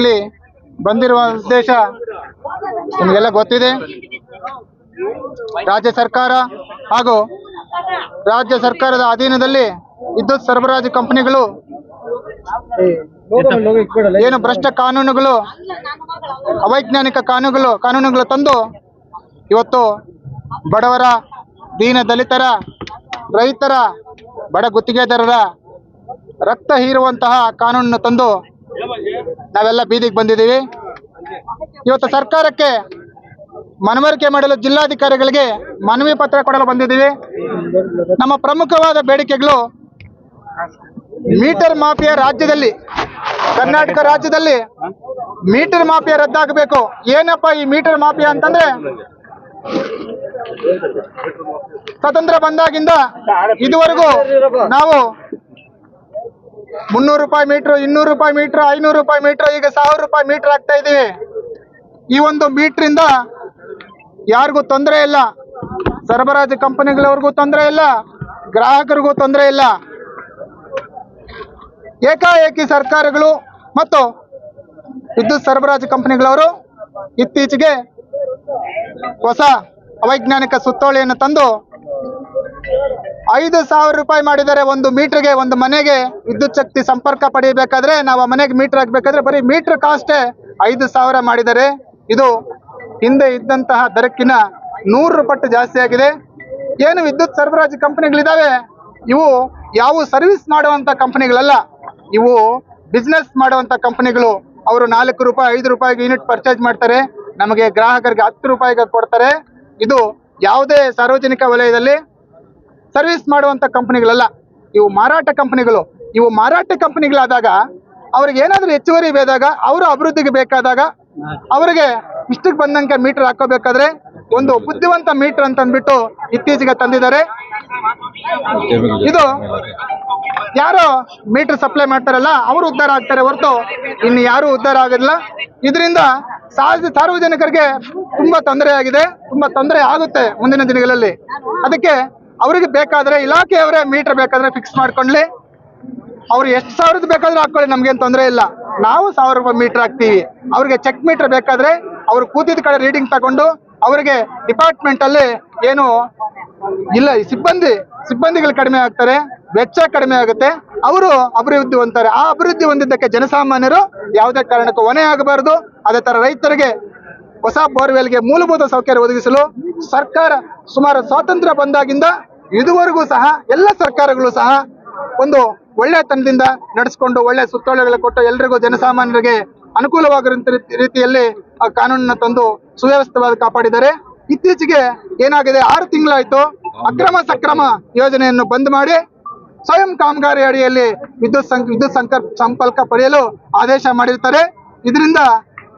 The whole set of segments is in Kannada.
ಇಲ್ಲಿ ಬಂದಿರುವ ಉದ್ದೇಶ ನಿಮಗೆಲ್ಲ ಗೊತ್ತಿದೆ. ರಾಜ್ಯ ಸರ್ಕಾರ ಹಾಗೂ ರಾಜ್ಯ ಸರ್ಕಾರದ ಅಧೀನದಲ್ಲಿ ವಿದ್ಯುತ್ ಸರಬರಾಜು ಕಂಪನಿಗಳು ಏನು ಭ್ರಷ್ಟ ಕಾನೂನುಗಳು, ಅವೈಜ್ಞಾನಿಕ ಕಾನೂನುಗಳು ಕಾನೂನುಗಳು ತಂದು ಇವತ್ತು ಬಡವರ, ದೀನ ದಲಿತರ, ರೈತರ ಬಡ ಗುತ್ತಿಗೆದಾರರ ರಕ್ತ ಹೀರುವಂತಹ ಕಾನೂನನ್ನು ತಂದು ನಾವೆಲ್ಲ ಬೀದಿಗೆ ಬಂದಿದ್ದೀವಿ. ಇವತ್ತು ಸರ್ಕಾರಕ್ಕೆ ಮನವರಿಕೆ ಮಾಡಲು ಜಿಲ್ಲಾಧಿಕಾರಿಗಳಿಗೆ ಮನವಿ ಪತ್ರ ಕೊಡಲು ಬಂದಿದ್ದೀವಿ. ನಮ್ಮ ಪ್ರಮುಖವಾದ ಬೇಡಿಕೆಗಳು ಮೀಟರ್ ಮಾಫಿಯಾ ರಾಜ್ಯದಲ್ಲಿ, ಕರ್ನಾಟಕ ರಾಜ್ಯದಲ್ಲಿ ಮೀಟರ್ ಮಾಫಿಯಾ ರದ್ದಾಗಬೇಕು. ಏನಪ್ಪ ಈ ಮೀಟರ್ ಮಾಫಿಯಾ ಅಂತಂದ್ರೆ? ಸ್ವತಂತ್ರ ಬಂದಾಗಿಂದ ಇದುವರೆಗೂ ನಾವು ಮುನ್ನೂರು ರೂಪಾಯಿ ಮೀಟರ್, ಇನ್ನೂರು ರೂಪಾಯಿ ಮೀಟರ್, ಐನೂರು ರೂಪಾಯಿ ಮೀಟರ್, ಈಗ ಸಾವಿರ ರೂಪಾಯಿ ಮೀಟರ್ ಆಗ್ತಾ ಇದೀವಿ ಈ ಒಂದು ಮೀಟ್ರಿಂದ ಯಾರಿಗೂ ತೊಂದರೆ ಇಲ್ಲ. ಸರಬರಾಜು ಕಂಪನಿಗಳವ್ರಿಗೂ ತೊಂದರೆ ಇಲ್ಲ. ಗ್ರಾಹಕರಿಗೂ ತೊಂದರೆ ಇಲ್ಲ. ಏಕಾಏಕಿ ಸರ್ಕಾರಗಳು ಮತ್ತು ವಿದ್ಯುತ್ ಸರಬರಾಜು ಕಂಪನಿಗಳವರು ಇತ್ತೀಚೆಗೆ ಹೊಸ ಅವೈಜ್ಞಾನಿಕ ಸುತ್ತೋಲೆಯನ್ನು ತಂದು ಐದು ಸಾವಿರ ರೂಪಾಯಿ ಮಾಡಿದರೆ ಒಂದು ಮೀಟರ್ಗೆ ಒಂದು ಮನೆಗೆ ವಿದ್ಯುತ್ ಶಕ್ತಿ ಸಂಪರ್ಕ ಪಡೆಯಬೇಕಾದ್ರೆ ನಾವು ಆ ಮನೆಗೆ ಮೀಟರ್ ಹಾಕ್ಬೇಕಾದ್ರೆ ಬರೀ ಮೀಟರ್ ಕಾಸ್ಟೇ ಐದು ಸಾವಿರ ಮಾಡಿದರೆ ಇದು ಹಿಂದೆ ಇದ್ದಂತಹ ದರಕ್ಕಿನ ನೂರು ಪಟ್ಟು ಜಾಸ್ತಿ ಆಗಿದೆ. ಏನು ವಿದ್ಯುತ್ ಸರಬರಾಜು ಕಂಪನಿಗಳಿದ್ದಾವೆ? ಇವು ಯಾವ ಸರ್ವಿಸ್ ಮಾಡುವಂಥ ಕಂಪನಿಗಳಲ್ಲ. ಇವು ಬಿಸ್ನೆಸ್ ಮಾಡುವಂತ ಕಂಪನಿಗಳು. ಅವರು ನಾಲ್ಕು ರೂಪಾಯಿ, ಐದು ರೂಪಾಯಿಗೆ ಯೂನಿಟ್ ಪರ್ಚೇಸ್ ಮಾಡ್ತಾರೆ. ನಮಗೆ ಗ್ರಾಹಕರಿಗೆ ಹತ್ತು ರೂಪಾಯಿಗೆ ಕೊಡ್ತಾರೆ. ಇದು ಯಾವುದೇ ಸಾರ್ವಜನಿಕ ವಲಯದಲ್ಲಿ ಸರ್ವಿಸ್ ಮಾಡುವಂತ ಕಂಪನಿಗಳಲ್ಲ, ಇವು ಮಾರಾಟ ಕಂಪನಿಗಳು. ಇವು ಮಾರಾಟ ಕಂಪನಿಗಳಾದಾಗ ಅವ್ರಿಗೆ ಏನಾದರೂ ಹೆಚ್ಚುವರಿ ಬೇದಾಗ, ಅವರು ಅಭಿವೃದ್ಧಿಗೆ ಬೇಕಾದಾಗ ಅವರಿಗೆ ಇಷ್ಟಕ್ಕೆ ಬಂದಂಗೆ ಮೀಟರ್ ಹಾಕೋಬೇಕಾದ್ರೆ ಒಂದು ಬುದ್ಧಿವಂತ ಮೀಟರ್ ಅಂತ ಅಂದ್ಬಿಟ್ಟು ಇತ್ತೀಚೆಗೆ ತಂದಿದ್ದಾರೆ. ಇದು ಯಾರು ಮೀಟರ್ ಸಪ್ಲೈ ಮಾಡ್ತಾರಲ್ಲ, ಅವರು ಉದ್ಧಾರ ಆಗ್ತಾರೆ ಹೊರತು ಇನ್ನು ಯಾರು ಉದ್ಧಾರ ಆಗಿಲ್ಲ ಇದರಿಂದ ಸಾರ್ವ ಸಾರ್ವಜನಿಕರಿಗೆ ತುಂಬಾ ತೊಂದರೆ ಆಗಿದೆ, ತುಂಬಾ ತೊಂದರೆ ಆಗುತ್ತೆ ಮುಂದಿನ ದಿನಗಳಲ್ಲಿ. ಅದಕ್ಕೆ ಅವರಿಗೆ ಬೇಕಾದ್ರೆ ಇಲಾಖೆಯವರೇ ಮೀಟರ್ ಬೇಕಾದ್ರೆ ಫಿಕ್ಸ್ ಮಾಡ್ಕೊಳ್ಳಿ ಅವ್ರು ಎಷ್ಟು ಸಾವಿರದ ಬೇಕಾದ್ರೂ ಹಾಕೊಳ್ಳಿ ನಮ್ಗೇನು ತೊಂದರೆ ಇಲ್ಲ. ನಾವು ಸಾವಿರ ರೂಪಾಯಿ ಮೀಟರ್ ಹಾಕ್ತೀವಿ. ಅವ್ರಿಗೆ ಚೆಕ್ ಮೀಟರ್ ಬೇಕಾದ್ರೆ ಅವ್ರು ಕೂತಿದ ಕಡೆ ರೀಡಿಂಗ್ ತಗೊಂಡು ಅವರಿಗೆ ಡಿಪಾರ್ಟ್ಮೆಂಟ್ ಅಲ್ಲಿ ಏನು ಇಲ್ಲ ಸಿಬ್ಬಂದಿ, ಸಿಬ್ಬಂದಿಗಳು ಕಡಿಮೆ ಆಗ್ತಾರೆ, ವೆಚ್ಚ ಕಡಿಮೆ ಆಗುತ್ತೆ. ಅವರು ಅಭಿವೃದ್ಧಿ ಹೊಂದ್ತಾರೆ. ಆ ಅಭಿವೃದ್ಧಿ ಹೊಂದಿದ್ದಕ್ಕೆ ಜನಸಾಮಾನ್ಯರು ಯಾವುದೇ ಕಾರಣಕ್ಕೂ ಹೊಣೆ ಆಗಬಾರದು. ಅದೇ ತರ ರೈತರಿಗೆ ಹೊಸ ಬೋರ್ವೆಲ್ಗೆ ಮೂಲಭೂತ ಸೌಕರ್ಯ ಒದಗಿಸಲು ಸರ್ಕಾರ ಸುಮಾರು ಸ್ವಾತಂತ್ರ್ಯ ಬಂದಾಗಿಂದ ಇದುವರೆಗೂ ಸಹ ಎಲ್ಲ ಸರ್ಕಾರಗಳು ಸಹ ಒಂದು ಒಳ್ಳೆ ತನದಿಂದ ನಡೆಸಿಕೊಂಡು ಒಳ್ಳೆ ಸುತ್ತೋಳೆಗಳು ಕೊಟ್ಟು ಎಲ್ರಿಗೂ ಜನಸಾಮಾನ್ಯರಿಗೆ ಅನುಕೂಲವಾಗಿರುವಂತ ರೀತಿ- ರೀತಿಯಲ್ಲಿ ಆ ಕಾನೂನನ್ನ ತಂದು ಸುವ್ಯವಸ್ಥಿತವಾಗಿ ಕಾಪಾಡಿದ್ದಾರೆ. ಇತ್ತೀಚೆಗೆ ಏನಾಗಿದೆ? ಆರು ತಿಂಗಳಾಯ್ತು. ಅಕ್ರಮ ಸಕ್ರಮ ಯೋಜನೆಯನ್ನು ಬಂದ್ ಮಾಡಿ ಸ್ವಯಂ ಕಾಮಗಾರಿ ಅಡಿಯಲ್ಲಿ ವಿದ್ಯುತ್ ಸಂ ವಿದ್ಯುತ್ ಸಂಪರ್ಕ ಪಡೆಯಲು ಆದೇಶ ಮಾಡಿರ್ತಾರೆ. ಇದರಿಂದ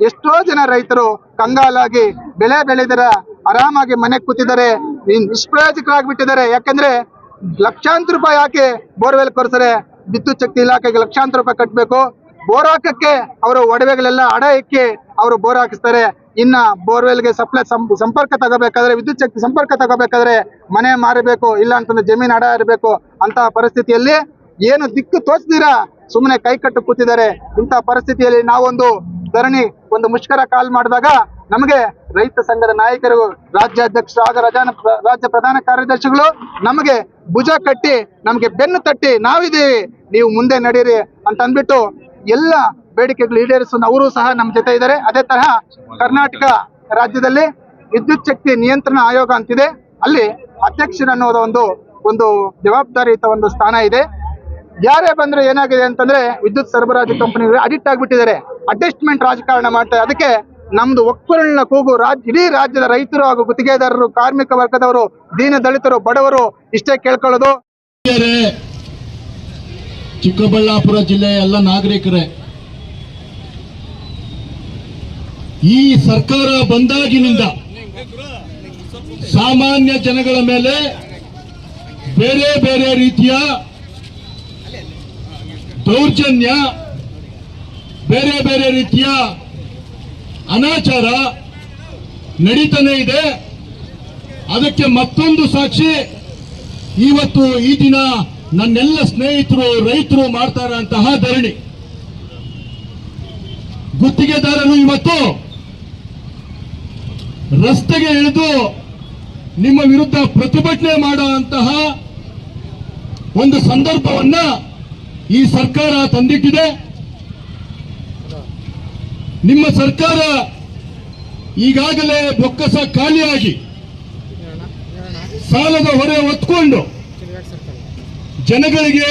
ಎಷ್ಟೋ ಜನ ರೈತರು ಕಂಗಾಲಾಗಿ ಬೆಳೆ ಬೆಳೆದರ, ಆರಾಮಾಗಿ ಮನೆ ಕೂತಿದ್ದಾರೆ ನಿಷ್ಪ್ರಯೋಜಕರಾಗ್ಬಿಟ್ಟಿದ್ದಾರೆ. ಯಾಕಂದ್ರೆ ಲಕ್ಷಾಂತರ ರೂಪಾಯಿ ಯಾಕೆ ಬೋರ್ವೆಲ್ ಕೊರ್ಸರೆ, ವಿದ್ಯುತ್ ಶಕ್ತಿ ಇಲಾಖೆಗೆ ಲಕ್ಷಾಂತರ ರೂಪಾಯಿ ಕಟ್ಟಬೇಕು ಬೋರ್ ಹಾಕಕ್ಕೆ ಅವರು ಒಡವೆಗಳೆಲ್ಲ ಅಡ ಇಕ್ಕಿ ಅವರು ಬೋರ್ ಹಾಕಿಸ್ತಾರೆ. ಇನ್ನ ಬೋರ್ವೆಲ್ಗೆ ಸಪ್ಲೈ ಸಂಪರ್ಕ ತಗೋಬೇಕಾದ್ರೆ, ವಿದ್ಯುತ್ ಶಕ್ತಿ ಸಂಪರ್ಕ ತಗೋಬೇಕಾದ್ರೆ ಮನೆ ಮಾರಬೇಕು, ಇಲ್ಲ ಅಂತಂದ್ರೆ ಜಮೀನ್ ಅಡ ಇರಬೇಕು ಅಂತ ಪರಿಸ್ಥಿತಿಯಲ್ಲಿ ಏನು ದಿಕ್ಕು ತೋರಿಸ್ತೀರಾ ಸುಮ್ಮನೆ ಕೈ ಕಟ್ಟು ಕೂತಿದ್ದಾರೆ. ಇಂತಹ ಪರಿಸ್ಥಿತಿಯಲ್ಲಿ ನಾವೊಂದು ಧರಣಿ ಒಂದು ಮುಷ್ಕರ ಕಾಲ್ ಮಾಡಿದಾಗ ನಮಗೆ ರೈತ ಸಂಘದ ನಾಯಕರು ಹಾಗೂ ರಜಾನ ರಾಜ್ಯ ಪ್ರಧಾನ ಕಾರ್ಯದರ್ಶಿಗಳು ನಮಗೆ ಭುಜ ಕಟ್ಟಿ, ನಮಗೆ ಬೆನ್ನು ತಟ್ಟಿ, ನಾವಿದ್ದೀವಿ, ನೀವು ಮುಂದೆ ನಡೀರಿ ಅಂತ ಅಂದ್ಬಿಟ್ಟು ಎಲ್ಲ ಬೇಡಿಕೆಗಳು ಈಡೇರಿಸೋ ಅವರು ಸಹ ನಮ್ಮ ಜೊತೆ ಇದ್ದಾರೆ. ಅದೇ ತರಹ ಕರ್ನಾಟಕ ರಾಜ್ಯದಲ್ಲಿ ವಿದ್ಯುತ್ ಶಕ್ತಿ ನಿಯಂತ್ರಣ ಆಯೋಗ ಅಂತಿದೆ. ಅಲ್ಲಿ ಅಧ್ಯಕ್ಷರು ಅನ್ನೋದ ಒಂದು ಒಂದು ಜವಾಬ್ದಾರಿಯುತ ಒಂದು ಸ್ಥಾನ ಇದೆ. ಯಾರೇ ಬಂದ್ರೆ ಏನಾಗಿದೆ ಅಂತಂದ್ರೆ ವಿದ್ಯುತ್ ಸರಬರಾಜು ಕಂಪನಿಗಳು ಅಡಿಕ್ಟ್ ಆಗ್ಬಿಟ್ಟಿದ್ದಾರೆ. ಅಡ್ಜಸ್ಟ್ಮೆಂಟ್ ರಾಜಕಾರಣ ಮಾಡ್ತಾರೆ. ಅದಕ್ಕೆ ನಮ್ದು ಒಕ್ಕಲಿನ ಕೂಗು ರಾಜ್, ಇಡೀ ರಾಜ್ಯದ ರೈತರು ಹಾಗೂ ಗುತ್ತಿಗೆದಾರರು, ಕಾರ್ಮಿಕ ವರ್ಗದವರು, ದೀನ ದಲಿತರು, ಬಡವರು ಇಷ್ಟೇ ಕೇಳ್ಕೊಳ್ಳೋದು. ಚಿಕ್ಕಬಳ್ಳಾಪುರ ಜಿಲ್ಲೆಯ ಎಲ್ಲ ನಾಗರಿಕರೇ, ಈ ಸರ್ಕಾರ ಬಂದಾಗಿನಿಂದ ಸಾಮಾನ್ಯ ಜನಗಳ ಮೇಲೆ ಬೇರೆ ಬೇರೆ ರೀತಿಯ ದೌರ್ಜನ್ಯ ಬೇರೆ ಬೇರೆ ರೀತಿಯ ಅನಾಚಾರ ನಡೀತಾನೆ ಇದೆ. ಅದಕ್ಕೆ ಮತ್ತೊಂದು ಸಾಕ್ಷಿ, ಇವತ್ತು ಈ ದಿನ ನನ್ನೆಲ್ಲ ಸ್ನೇಹಿತರು, ರೈತರು ಮಾಡ್ತಾರಂತಹ ಧರಣಿ. ಗುತ್ತಿಗೆದಾರರು ಇವತ್ತು ರಸ್ತೆಗೆ ಇಳಿದು ನಿಮ್ಮ ವಿರುದ್ಧ ಪ್ರತಿಭಟನೆ ಮಾಡುವಂತಹ ಒಂದು ಸಂದರ್ಭವನ್ನ ಈ ಸರ್ಕಾರ ತಂದಿಟ್ಟಿದೆ. ನಿಮ್ಮ ಸರ್ಕಾರ ಈಗಾಗಲೇ ಬೊಕ್ಕಸ ಖಾಲಿಯಾಗಿ ಸಾಲದ ಹೊರೆ ಹೊತ್ಕೊಂಡು ಜನಗಳಿಗೆ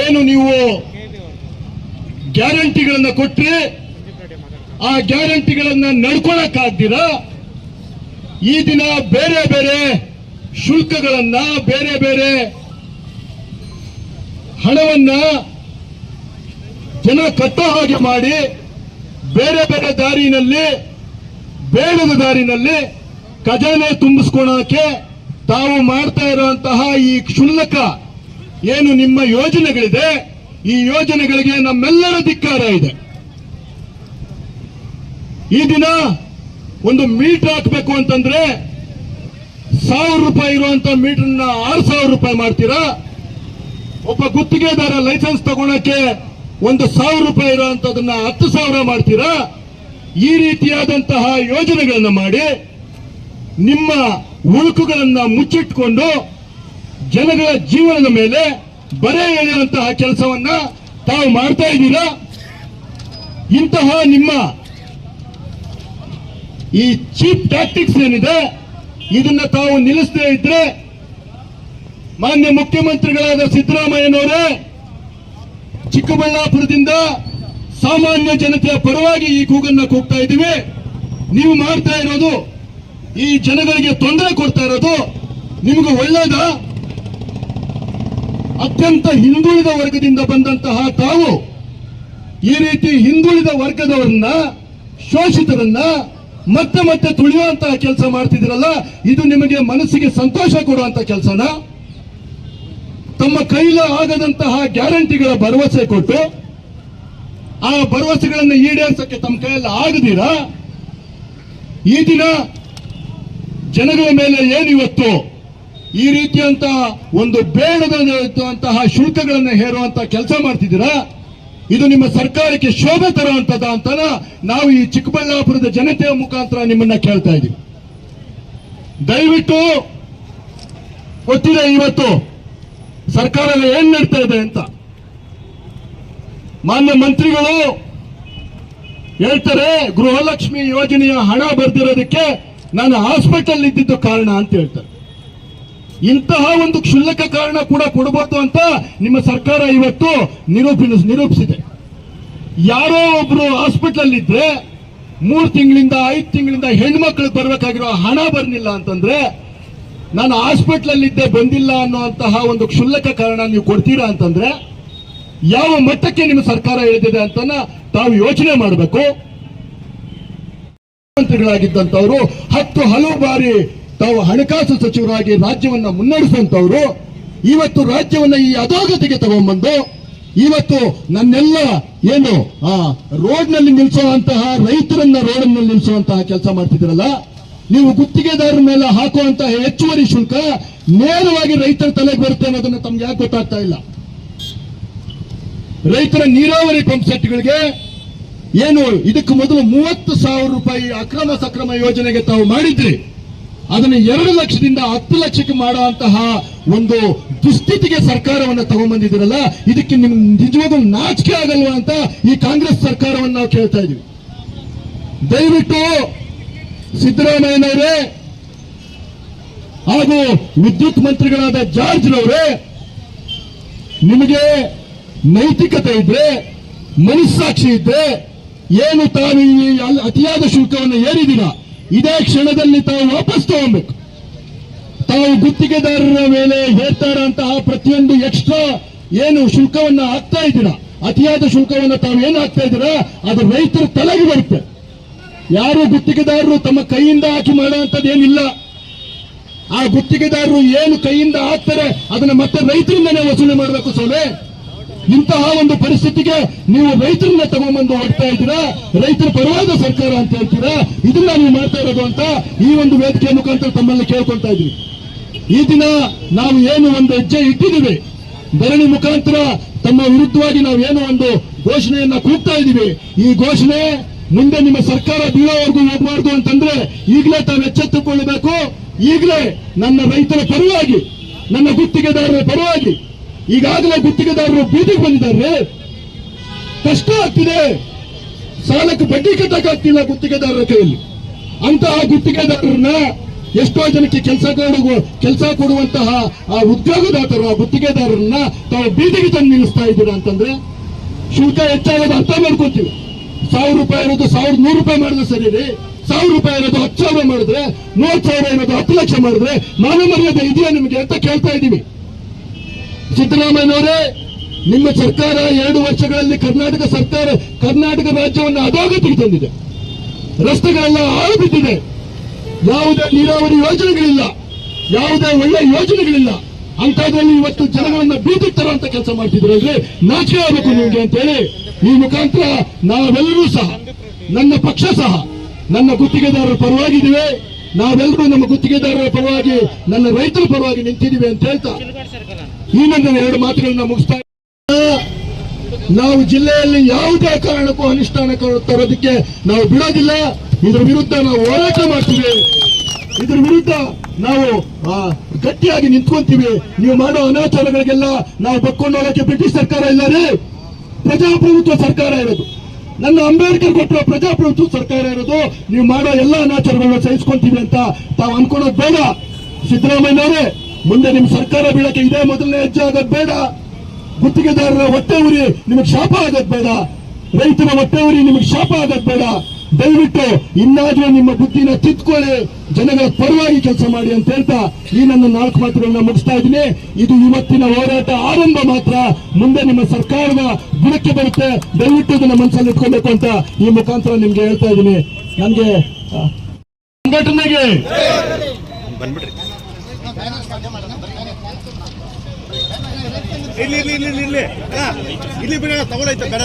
ಏನು ನೀವು ಗ್ಯಾರಂಟಿಗಳನ್ನ ಕೊಟ್ರಿ ಆ ಗ್ಯಾರಂಟಿಗಳನ್ನ ನಡ್ಕೊಳಕ್ಕಾಗ್ದಿರಾ? ಈ ದಿನ ಬೇರೆ ಬೇರೆ ಶುಲ್ಕಗಳನ್ನ, ಬೇರೆ ಬೇರೆ ಹಣವನ್ನ ಜನ ಕಟ್ಟೋ ಹಾಗೆ ಮಾಡಿ ಬೇರೆ ಬೇರೆ ದಾರಿನಲ್ಲಿ, ಬೇಡದ ದಾರಿನಲ್ಲಿ ಖಜಾನೆ ತುಂಬಿಸ್ಕೊಳಕ್ಕೆ ತಾವು ಮಾಡ್ತಾ ಇರುವಂತಹ ಈ ಕ್ಷುಲ್ಲಕ ಏನು ನಿಮ್ಮ ಯೋಜನೆಗಳಿದೆ? ಈ ಯೋಜನೆಗಳಿಗೆ ನಮ್ಮೆಲ್ಲರ ಧಿಕ್ಕಾರ ಇದೆ. ಈ ದಿನ ಒಂದು ಮೀಟರ್ ಹಾಕಬೇಕು ಅಂತಂದ್ರೆ ಸಾವಿರ ರೂಪಾಯಿ ಇರುವಂತ ಮೀಟರ್ನ ಆರು ಸಾವಿರ ರೂಪಾಯಿ ಮಾಡ್ತೀರಾ? ಒಬ್ಬ ಗುತ್ತಿಗೆದಾರ ಲೈಸೆನ್ಸ್ ತಗೊಳಕ್ಕೆ ಒಂದು ಸಾವಿರ ರೂಪಾಯಿ ಇರುವಂತದನ್ನ ಹತ್ತು ಸಾವಿರ ಮಾಡ್ತೀರಾ? ಈ ರೀತಿಯಾದಂತಹ ಯೋಜನೆಗಳನ್ನ ಮಾಡಿ ನಿಮ್ಮ ಉಳುಕುಗಳನ್ನ ಮುಚ್ಚಿಟ್ಕೊಂಡು ಜನಗಳ ಜೀವನದ ಮೇಲೆ ಬರೆ ಎಳೆಯುವಂತಹ ಕೆಲಸವನ್ನ ತಾವು ಮಾಡ್ತಾ ಇದ್ದೀರಾ? ಇಂತಹ ನಿಮ್ಮ ಈ ಚೀಪ್ ಟ್ಯಾಕ್ಟಿಕ್ಸ್ ಏನಿದೆ, ಇದನ್ನ ತಾವು ನಿಲ್ಲಿಸದೇ ಇದ್ರೆ ಮಾನ್ಯ ಮುಖ್ಯಮಂತ್ರಿಗಳಾದ ಸಿದ್ದರಾಮಯ್ಯನವರೇ ಚಿಕ್ಕಬಳ್ಳಾಪುರದಿಂದ ಸಾಮಾನ್ಯ ಜನತೆಯ ಪರವಾಗಿ ಈ ಕೂಗನ್ನ ಕೂಗ್ತಾ ಇದ್ದೀವಿ. ನೀವು ಮಾಡ್ತಾ ಇರೋದು, ಈ ಜನಗಳಿಗೆ ತೊಂದರೆ ಕೊಡ್ತಾ ಇರೋದು ನಿಮಗೆ ಒಳ್ಳೇದ? ಅತ್ಯಂತ ಹಿಂದುಳಿದ ವರ್ಗದಿಂದ ಬಂದಂತಹ ತಾವು ಈ ರೀತಿ ಹಿಂದುಳಿದ ವರ್ಗದವರನ್ನ, ಶೋಷಿತರನ್ನ ಮತ್ತೆ ಮತ್ತೆ ತುಳಿಯುವಂತಹ ಕೆಲಸ ಮಾಡ್ತಿದ್ದೀರಲ್ಲ, ಇದು ನಿಮಗೆ ಮನಸ್ಸಿಗೆ ಸಂತೋಷ ಕೊಡುವಂತ ಕೆಲಸನ? ತಮ್ಮ ಕೈಲ ಆಗದಂತಹ ಗ್ಯಾರಂಟಿಗಳ ಭರವಸೆ ಕೊಟ್ಟು ಆ ಭರವಸೆಗಳನ್ನು ಈಡೇರಿಸಕ್ಕೆ ತಮ್ಮ ಕೈಯಲ್ಲಿ ಆಗದಿರಾ? ಈ ದಿನ ಜನಗಳ ಮೇಲೆ ಏನು ಇವತ್ತು ಈ ರೀತಿಯಂತಹ ಒಂದು ಬೇಡದಂತಹ ಶುಲ್ಕಗಳನ್ನು ಹೇರುವಂತ ಕೆಲಸ ಮಾಡ್ತಿದ್ದೀರಾ? ಇದು ನಿಮ್ಮ ಸರ್ಕಾರಕ್ಕೆ ಶೋಭೆ ತರುವಂತದ ಅಂತ ನಾವು ಈ ಚಿಕ್ಕಬಳ್ಳಾಪುರದ ಜನತೆಯ ಮುಖಾಂತರ ನಿಮ್ಮನ್ನ ಕೇಳ್ತಾ ಇದ್ದೀವಿ. ದಯವಿಟ್ಟು, ಗೊತ್ತಿದೆ ಇವತ್ತು ಸರ್ಕಾರ ಏನ್ ನಡ್ತಾ ಇದೆ ಅಂತ? ಮಾನ್ಯ ಮಂತ್ರಿಗಳು ಹೇಳ್ತಾರೆ, ಗೃಹಲಕ್ಷ್ಮಿ ಯೋಜನೆಯ ಹಣ ಬರ್ದಿರೋದಕ್ಕೆ ನಾನು ಹಾಸ್ಪಿಟಲ್ ಇದ್ದಿದ್ದು ಕಾರಣ ಅಂತ ಹೇಳ್ತಾರೆ. ಇಂತಹ ಒಂದು ಕ್ಷುಲ್ಲಕ ಕಾರಣ ಕೂಡ ಕೊಡಬಹುದು ಅಂತ ನಿಮ್ಮ ಸರ್ಕಾರ ಇವತ್ತು ನಿರೂಪ ನಿರೂಪಿಸಿದೆ. ಯಾರೋ ಒಬ್ರು ಹಾಸ್ಪಿಟಲ್ ಇದ್ರೆ ಮೂರ್ ತಿಂಗಳಿಂದ, ಐದು ತಿಂಗಳಿಂದ ಹೆಣ್ಮಕ್ಳಿಗೆ ಬರ್ಬೇಕಾಗಿರೋ ಹಣ ಬರಲಿಲ್ಲ ಅಂತಂದ್ರೆ ನಾನು ಹಾಸ್ಪಿಟಲ್ ಇದ್ದೆ ಬಂದಿಲ್ಲ ಅನ್ನುವಂತಹ ಒಂದು ಕ್ಷುಲ್ಲಕ ಕಾರಣ ನೀವು ಕೊಡ್ತೀರಾ ಅಂತಂದ್ರೆ, ಯಾವ ಮಟ್ಟಕ್ಕೆ ನಿಮ್ಮ ಸರ್ಕಾರ ಇಳಿದಿದೆ ಅಂತ ತಾವು ಯೋಚನೆ ಮಾಡಬೇಕು. ಮುಖ್ಯಮಂತ್ರಿಗಳಾಗಿದ್ದಂಥವ್ರು, ಹತ್ತು ಹಲವು ಬಾರಿ ತಾವು ಹಣಕಾಸು ಸಚಿವರಾಗಿ ರಾಜ್ಯವನ್ನ ಮುನ್ನಡೆಸುವಂತವ್ರು ಇವತ್ತು ರಾಜ್ಯವನ್ನ ಈ ಅಧೋಗತಿಗೆ ತಗೊಂಡ್ಬಂದು, ಇವತ್ತು ನನ್ನೆಲ್ಲ ಏನು, ಆ ರೋಡ್ನಲ್ಲಿ ನಿಲ್ಲಿಸುವಂತಹ ರೈತರನ್ನ ರೋಡ್ನಲ್ಲಿ ನಿಲ್ಲಿಸುವಂತಹ ಕೆಲಸ ಮಾಡ್ತಿದ್ರಲ್ಲ ನೀವು ಗುತ್ತಿಗೆದಾರರ ಮೇಲೆ ಹಾಕುವಂತಹ ಹೆಚ್ಚುವರಿ ಶುಲ್ಕ ನೇರವಾಗಿ ರೈತರ ತಲೆಗೆ ಬರುತ್ತೆ ಅನ್ನೋದನ್ನ ತಮ್ಗೆ ಯಾಕೆ ಗೊತ್ತಾಗ್ತಾ ಇಲ್ಲ? ರೈತರ ನೀರಾವರಿ ಪಂಪ್ ಸೆಟ್ಗಳಿಗೆ ಏನು ಇದಕ್ಕೆ ಮೊದಲು ಮೂವತ್ತು ಸಾವಿರ ರೂಪಾಯಿ ಅಕ್ರಮ ಸಕ್ರಮ ಯೋಜನೆಗೆ ತಾವು ಮಾಡಿದ್ರಿ. ಅದನ್ನು ಎರಡು ಲಕ್ಷದಿಂದ ಹತ್ತು ಲಕ್ಷಕ್ಕೆ ಮಾಡುವಂತಹ ಒಂದು ದುಸ್ಥಿತಿಗೆ ಸರ್ಕಾರವನ್ನ ತಗೊಂಡ್ಬಂದಿದ್ದೀರಲ್ಲ ಇದಕ್ಕೆ ನಿಮ್ ನಿಜವಾಗೂ ನಾಚಿಕೆ ಆಗಲ್ವಾ ಅಂತ ಈ ಕಾಂಗ್ರೆಸ್ ಸರ್ಕಾರವನ್ನು ನಾವು ಕೇಳ್ತಾ ಇದೀವಿ. ದಯವಿಟ್ಟು ಸಿದ್ದರಾಮಯ್ಯನವರೇ ಹಾಗೂ ವಿದ್ಯುತ್ ಮಂತ್ರಿಗಳಾದ ಜಾರ್ಜ್ ರವರೇ ನಿಮಗೆ ನೈತಿಕತೆ ಇದ್ರೆ, ಮನಸ್ಸಾಕ್ಷಿ ಇದ್ರೆ, ಏನು ತಾವು ಈ ಅತಿಯಾದ ಶುಲ್ಕವನ್ನು ಏರಿದಿರ ಇದೇ ಕ್ಷಣದಲ್ಲಿ ತಾವು ವಾಪಸ್ ತಗೊಬೇಕು ತಾವು ಗುತ್ತಿಗೆದಾರರ ಮೇಲೆ ಆ ಪ್ರತಿಯೊಂದು ಎಕ್ಸ್ಟ್ರಾ ಏನು ಶುಲ್ಕವನ್ನ ಹಾಕ್ತಾ ಇದ್ದೀರಾ? ಅತಿಯಾದ ಶುಲ್ಕವನ್ನ ತಾವು ಏನು ಹಾಕ್ತಾ ಇದ್ದೀರಾ? ಅದು ರೈತರ ತಲೆಗೆ ಬರುತ್ತೆ. ಯಾರು ಗುತ್ತಿಗೆದಾರರು ತಮ್ಮ ಕೈಯಿಂದ ಹಾಕಿ ಮಾಡುವಂತದ್ದು ಏನಿಲ್ಲ ಆ ಗುತ್ತಿಗೆದಾರರು ಏನು ಕೈಯಿಂದ ಹಾಕ್ತಾರೆ, ಅದನ್ನ ಮತ್ತೆ ರೈತರಿಂದನೇ ವಸೂಲಿ ಮಾಡಬೇಕು ಸ್ವಾಮಿ. ಇಂತಹ ಒಂದು ಪರಿಸ್ಥಿತಿಗೆ ನೀವು ರೈತರನ್ನ ತಗೊಂಡ್ಬಂದು ಹೋಗ್ತಾ ಇದ್ದೀರಾ, ರೈತರ ಪರವಾದ ಸರ್ಕಾರ ಅಂತ ಹೇಳ್ತೀರಾ? ಇದನ್ನ ನೀವು ಮಾಡ್ತಾ ಇರೋದು ಅಂತ ಈ ಒಂದು ವೇದಿಕೆ ಮುಖಾಂತರ ತಮ್ಮಲ್ಲಿ ಕೇಳ್ಕೊಳ್ತಾ ಇದ್ದೀವಿ ಈ ದಿನ ನಾವು ಏನು ಒಂದು ಹೆಜ್ಜೆ ಇಟ್ಟಿದ್ದೀವಿ. ಧರಣಿ ಮುಖಾಂತರ ತಮ್ಮ ವಿರುದ್ಧವಾಗಿ ನಾವು ಏನು ಒಂದು ಘೋಷಣೆಯನ್ನ ಕೂಗ್ತಾ ಇದ್ದೀವಿ. ಈ ಘೋಷಣೆ ಮುಂದೆ ನಿಮ್ಮ ಸರ್ಕಾರ ಬೀಳೋವರೆಗೂ ಹೋಗಬಾರ್ದು ಅಂತಂದ್ರೆ ಈಗಲೇ ತಾವು ಎಚ್ಚೆತ್ತುಕೊಳ್ಳಬೇಕು. ಈಗಲೇ ನನ್ನ ರೈತರ ಪರವಾಗಿ, ನನ್ನ ಗುತ್ತಿಗೆದಾರರ ಪರವಾಗಿ, ಈಗಾಗಲೇ ಗುತ್ತಿಗೆದಾರರು ಬೀದಿಗೆ ಬಂದಿದ್ದಾರೆ. ಕಷ್ಟ ಆಗ್ತಿದೆ. ಸಾಲಕ್ಕೆ ಬಡ್ಡಿ ಕಟ್ಟಕ್ಕಾಗ್ತಿಲ್ಲ ಗುತ್ತಿಗೆದಾರರ ಕೈಯಲ್ಲಿ. ಅಂತಹ ಗುತ್ತಿಗೆದಾರರನ್ನ ಎಷ್ಟೋ ಜನಕ್ಕೆ ಕೆಲಸ ಕೊಡುವ, ಕೆಲಸ ಕೊಡುವಂತಹ ಆ ಉದ್ಯೋಗದಾತರು, ಆ ಗುತ್ತಿಗೆದಾರರನ್ನ ತಾವು ಬೀದಿಗೆ ತಂದು ನಿಲ್ಲಿಸ್ತಾ ಇದ್ದೀರಾ ಅಂತಂದ್ರೆ ಶುಲ್ಕ ಹೆಚ್ಚಾಗೋದು ಅರ್ಥ ಮಾಡ್ಕೊತೀವಿ. ಸಾವಿರ ರೂಪಾಯಿ ಇರೋದು ಸಾವಿರದ ನೂರು ರೂಪಾಯಿ ಮಾಡಿದ್ರೆ ಸರಿ ರೀ. ಸಾವಿರ ರೂಪಾಯಿ ಇರೋದು ಹತ್ತು ಸಾವಿರ ಮಾಡಿದ್ರೆ, ಮೂವತ್ತು ಸಾವಿರ ಇರೋದು ಹತ್ತು ಲಕ್ಷ ಮಾಡಿದ್ರೆ ಮಾನ ಮರ್ಯಾದೆ ಇದೆಯಾ ನಿಮಗೆ ಅಂತ ಕೇಳ್ತಾ ಇದ್ದೀವಿ. ಸಿದ್ದರಾಮಯ್ಯನವರೇ, ನಿಮ್ಮ ಸರ್ಕಾರ ಎರಡು ವರ್ಷಗಳಲ್ಲಿ ಕರ್ನಾಟಕ ಸರ್ಕಾರ, ಕರ್ನಾಟಕ ರಾಜ್ಯವನ್ನು ಅದೋಗತಿಗೆ ತಂದಿದೆ. ರಸ್ತೆಗಳೆಲ್ಲ ಹಾಳು ಬಿದ್ದಿದೆ. ಯಾವುದೇ ನೀರಾವರಿ ಯೋಜನೆಗಳಿಲ್ಲ. ಯಾವುದೇ ಒಳ್ಳೆ ಯೋಜನೆಗಳಿಲ್ಲ. ಅಂತದ್ರಲ್ಲಿ ಇವತ್ತು ಜನಗಳನ್ನ ಬೀದಿ ತರುವಂತ ಕೆಲಸ ಮಾಡ್ತಿದ್ರಲ್ಲಿ ನಾಚಿಕೆ ಆಗಬೇಕು ನಿಮ್ಗೆ ಅಂತೇಳಿ ಈ ಮುಖಾಂತರ ನಾವೆಲ್ಲರೂ ಸಹ, ನನ್ನ ಪಕ್ಷ ಸಹ, ನನ್ನ ಗುತ್ತಿಗೆದಾರರ ಪರವಾಗಿದ್ದೀವಿ. ನಾವೆಲ್ಲರೂ ನಮ್ಮ ಗುತ್ತಿಗೆದಾರರ ಪರವಾಗಿ, ನನ್ನ ರೈತರ ಪರವಾಗಿ ನಿಂತಿದ್ದೀವಿ ಅಂತ ಹೇಳ್ತಾ ಈ ನನ್ನ ಎರಡು ಮಾತುಗಳನ್ನ ಮುಗಿಸ್ತಾ ನಾವು ಜಿಲ್ಲೆಯಲ್ಲಿ ಯಾವುದೇ ಕಾರಣಕ್ಕೂ ಅನುಷ್ಠಾನ ತರೋದಕ್ಕೆ ನಾವು ಬಿಡೋದಿಲ್ಲ. ಇದರ ವಿರುದ್ಧ ನಾವು ಹೋರಾಟ ಮಾಡ್ತೀವಿ. ಇದರ ವಿರುದ್ಧ ನಾವು ಗಟ್ಟಿಯಾಗಿ ನಿಂತ್ಕೊಂತೀವಿ. ನೀವು ಮಾಡೋ ಅನಾಚಾರಗಳಿಗೆಲ್ಲ ನಾವು ಬಕ್ಕೊಂಡು ಹೋಗೋಕೆ ಬ್ರಿಟಿಷ್ ಸರ್ಕಾರ ಇಲ್ಲ ರೀ ಪ್ರಜಾಪ್ರಭುತ್ವ ಸರ್ಕಾರ ಇರೋದು. ನನ್ನ ಅಂಬೇಡ್ಕರ್ ಕೊಟ್ಟಿರೋ ಪ್ರಜಾಪ್ರಭುತ್ವ ಸರ್ಕಾರ ಇರೋದು. ನೀವು ಮಾಡೋ ಎಲ್ಲ ಅನಾಚಾರಗಳನ್ನ ಸಹಿಸ್ಕೊಂತೀವಿ ಅಂತ ತಾವು ಅನ್ಕೊಳ್ಳೋದು ಬೇಡ. ಸಿದ್ದರಾಮಯ್ಯನವರೇ, ಮುಂದೆ ನಿಮ್ ಸರ್ಕಾರ ಬೀಳಕ್ಕೆ ಇದೇ ಮೊದಲನೇ ಹೆಜ್ಜೆ ಆಗೋದು ಬೇಡ. ಗುತ್ತಿಗೆದಾರರ ಹೊಟ್ಟೆ ಉರಿ ನಿಮಗೆ ಶಾಪ ಆಗೋದ್ ಬೇಡ. ರೈತರ ಹೊಟ್ಟೆ ಉರಿ ನಿಮಗೆ ಶಾಪ ಆಗೋದ್ ಬೇಡ. ದಯವಿಟ್ಟು ಇನ್ನಾದ್ರೂ ನಿಮ್ಮ ಬುದ್ಧಿನ ತಿದ್ಕೊಳ್ಳಿ ಜನಗಳ ಪರವಾಗಿ ಕೆಲಸ ಮಾಡಿ ಅಂತ ಹೇಳ್ತಾ ಈ ನನ್ನ ನಾಲ್ಕು ಮಾತುಗಳನ್ನ ಮುಗಿಸ್ತಾ ಇದ್ದೀನಿ. ಇದು ಇವತ್ತಿನ ಹೋರಾಟ ಆರಂಭ ಮಾತ್ರ. ಮುಂದೆ ನಿಮ್ಮ ಸರ್ಕಾರದ ಗುಣಕ್ಕೆ ಬರುತ್ತೆ. ದಯವಿಟ್ಟು ಇದನ್ನ ಮನಸ್ಸಲ್ಲಿ ಇಟ್ಕೊಬೇಕು ಅಂತ ಈ ಮುಖಾಂತರ ನಿಮ್ಗೆ ಹೇಳ್ತಾ ಇದ್ದೀನಿ. ನನ್ಗೆ ಸಂಘಟನೆಗೆ ಇಲ್ಲಿ ಇಲ್ಲಿ ಇಲ್ಲಿ ಇಲ್ಲಿ ಇಲ್ಲಿ. ಬಿಡ ತಗೊಳೈತೆ ಬೇಡ